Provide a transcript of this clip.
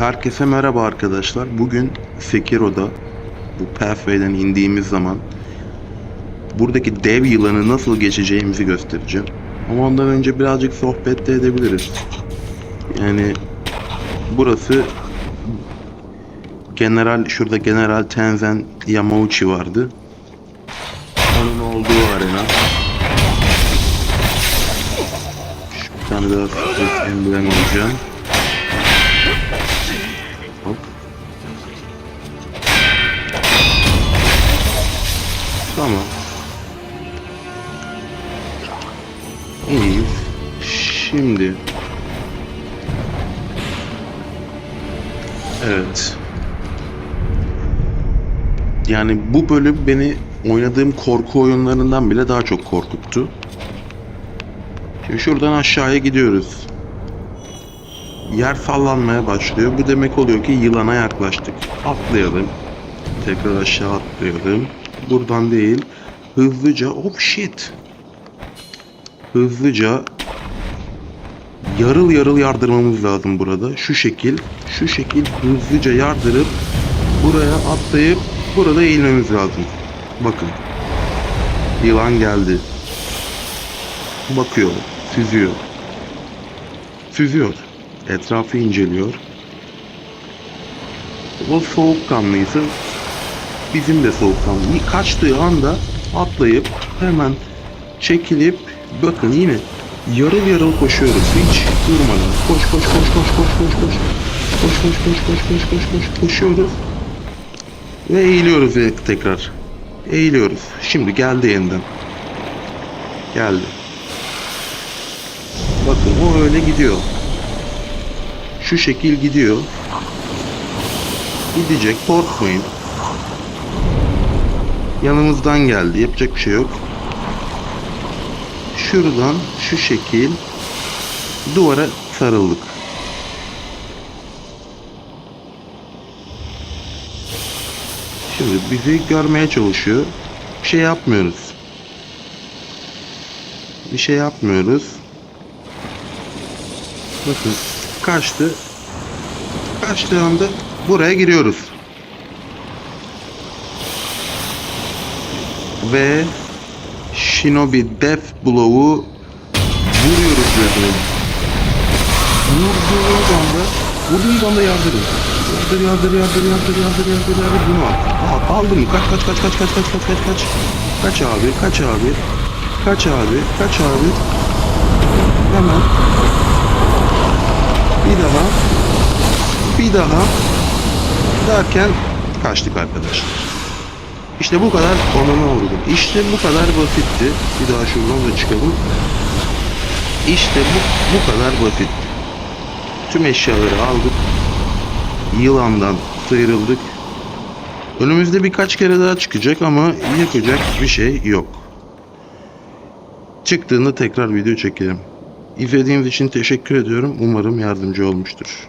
Herkese merhaba arkadaşlar. Bugün Sekiro'da bu Pathway'den indiğimiz zaman buradaki dev yılanı nasıl geçeceğimizi göstereceğim. Ama ondan önce birazcık sohbet de edebiliriz. Yani burası General şurada General Tenzen Yamauchi vardı. Onun olduğu arena. Şu bir tane daha Emblem olacağım. İyiyiz. Şimdi. Evet. Yani bu bölüm beni oynadığım korku oyunlarından bile daha çok korkuttu. Şimdi şuradan aşağıya gidiyoruz. Yer sallanmaya başlıyor. Bu demek oluyor ki yılana yaklaştık. Atlayalım. Tekrar aşağı atlayalım. Buradan değil. Hızlıca. Oh shit. Hızlıca yarıl yarıl yardırmamız lazım burada. Şu şekil. Şu şekil hızlıca yardırıp buraya atlayıp burada eğilmemiz lazım. Bakın. Yılan geldi. Bakıyor. Süzüyor. Süzüyor. Etrafı inceliyor. O soğukkanlıysa bizim de soğukkanlı. Kaçtığı anda atlayıp hemen çekilip bakın yine yarıl yarıl koşuyoruz hiç durmadan. Koş koş koş koş koş koş koş. Koş koş koş koş koş koş koş koşuyoruz. Ve eğiliyoruz tekrar. Eğiliyoruz. Şimdi geldi yeniden. Geldi. Bakın o öyle gidiyor. Şu şekil gidiyor. Gidecek korkmayın. Yanımızdan geldi. Yapacak bir şey yok. Şuradan şu şekil duvara sarıldık. Şimdi bizi görmeye çalışıyor. Bir şey yapmıyoruz. Bir şey yapmıyoruz. Bakın kaçtı. Kaçtığı anda buraya giriyoruz. Ve Shinobi Death Blow'u vuruyoruz üzerine. Vurduğumuz anda, vurduğumuz anda yardırın. Yardır, yardır, yardır, yardır, yardır, yardır, yardır. Bunu al. Al, aldın mı? Kaç, kaç, kaç, kaç, kaç, kaç, kaç, kaç, kaç. Kaç abi, kaç abi. Kaç abi, kaç abi. Hemen. Bir daha. Bir daha. Derken kaçtık arkadaşlar. İşte bu kadar onana vurdum. İşte bu kadar basitti. Bir daha şuradan da çıkalım. İşte bu, bu kadar basit. Tüm eşyaları aldık. Yılandan sıyrıldık. Önümüzde birkaç kere daha çıkacak ama yapacak bir şey yok. Çıktığında tekrar video çekelim. İzlediğiniz için teşekkür ediyorum. Umarım yardımcı olmuştur.